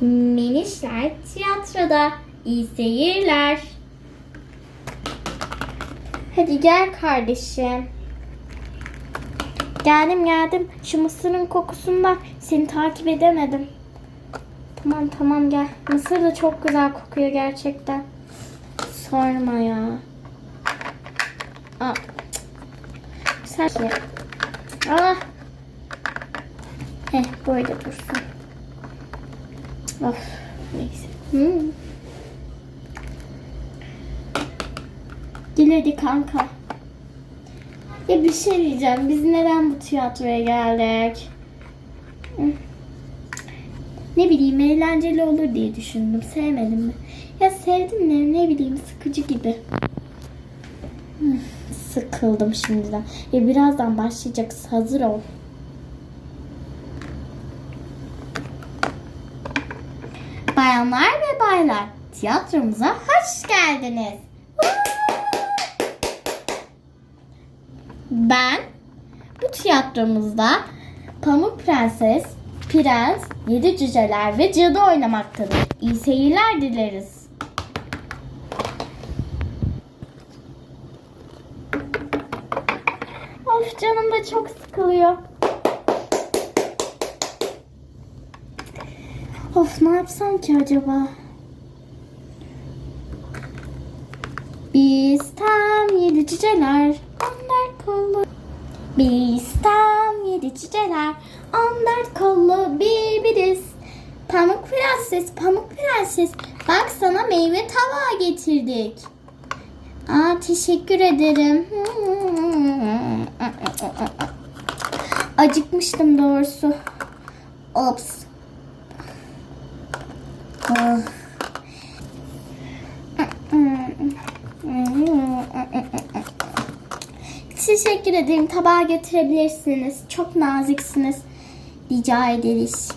Minişler tiyatroda. İyi seyirler. Hadi gel kardeşim. Geldim geldim. Şu mısırın kokusundan seni takip edemedim. Tamam tamam gel. Mısır da çok güzel kokuyor gerçekten. Sorma ya. Aa. Sen. Ah. Heh böyle dursun. Of neyse. Hmm. Kanka. Ya bir şey diyeceğim. Biz neden bu tiyatroya geldik? Hmm. Ne bileyim eğlenceli olur diye düşündüm. Sevmedim mi? Ya sevdim de ne bileyim sıkıcı gibi. Hmm, Sıkıldım şimdiden. Ya birazdan başlayacağız. Hazır ol. Bayanlar ve baylar, tiyatromuza hoş geldiniz. Ben bu tiyatromuzda Pamuk Prenses, Prens, Yedi Cüceler ve Cadı oynamaktadır. İyi seyirler dileriz. Of canım da çok sıkılıyor. Of ne yapsam ki acaba? Biz tam yedi cüceler, onlar kollu. Biz tam yedi cüceler, on dört kollu bir biriz. Pamuk prenses, pamuk prenses, bak sana meyve tabağı getirdik. Aa teşekkür ederim. Acıkmıştım doğrusu. Ops. Teşekkür ederim. Tabağa getirebilirsiniz. Çok naziksiniz. Rica ederiz.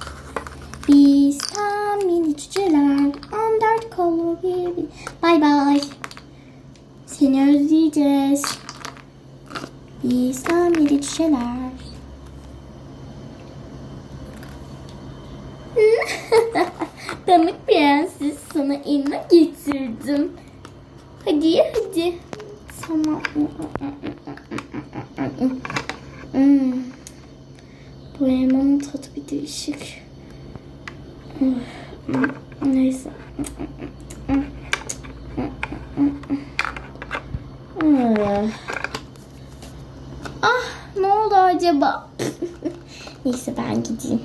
Biz tam mini cüceler. On dört kolu bir bir. Bay bay. Seni özleyeceğiz. Biz tam mini cüceler. Pamuk prenses sana elma getirdim. Hadi hadi. Sana. Hmm. Bu elmanın tadı bir değişik. Neyse. Ah ne oldu acaba? Neyse ben gideyim.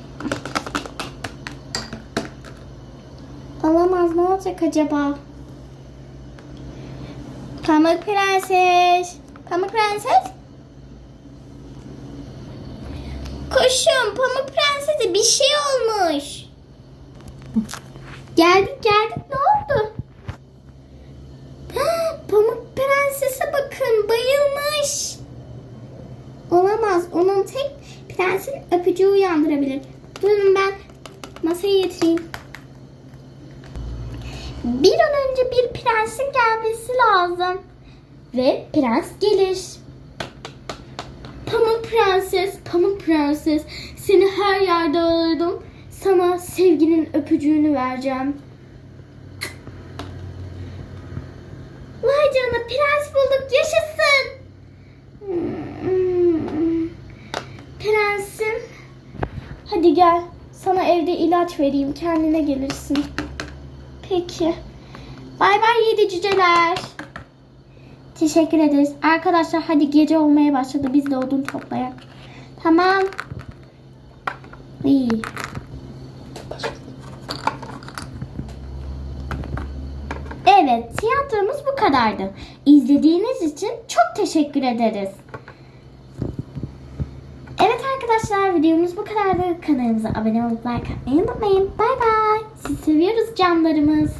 Olamaz ne olacak acaba? Pamuk Prenses. Pamuk Prenses. Koşun Pamuk Prenses'e bir şey olmuş. Geldik geldik ne oldu? Pamuk Prenses'e bakın bayılmış. Olamaz onun tek prensin öpücüğü uyandırabilir. Durun ben masaya getireyim. Bir an önce bir prensin gelmesi lazım. Ve prens gelir. Pamuk prenses, pamuk prenses. Seni her yerde aradım. Sana sevginin öpücüğünü vereceğim. Vay canına prens bulduk yaşasın. Prensim. Hadi gel. Sana evde ilaç vereyim. Kendine gelirsin. Peki. Bay bay yedi cüceler. Teşekkür ederiz. Arkadaşlar hadi gece olmaya başladı. Biz de odun toplayak. Tamam. İyi. Evet, tiyatromuz bu kadardı. İzlediğiniz için çok teşekkür ederiz. Evet arkadaşlar videomuz bu kadardı. Kanalımıza abone olup like atmayı unutmayın. Bay bay. Seviyoruz canlarımız.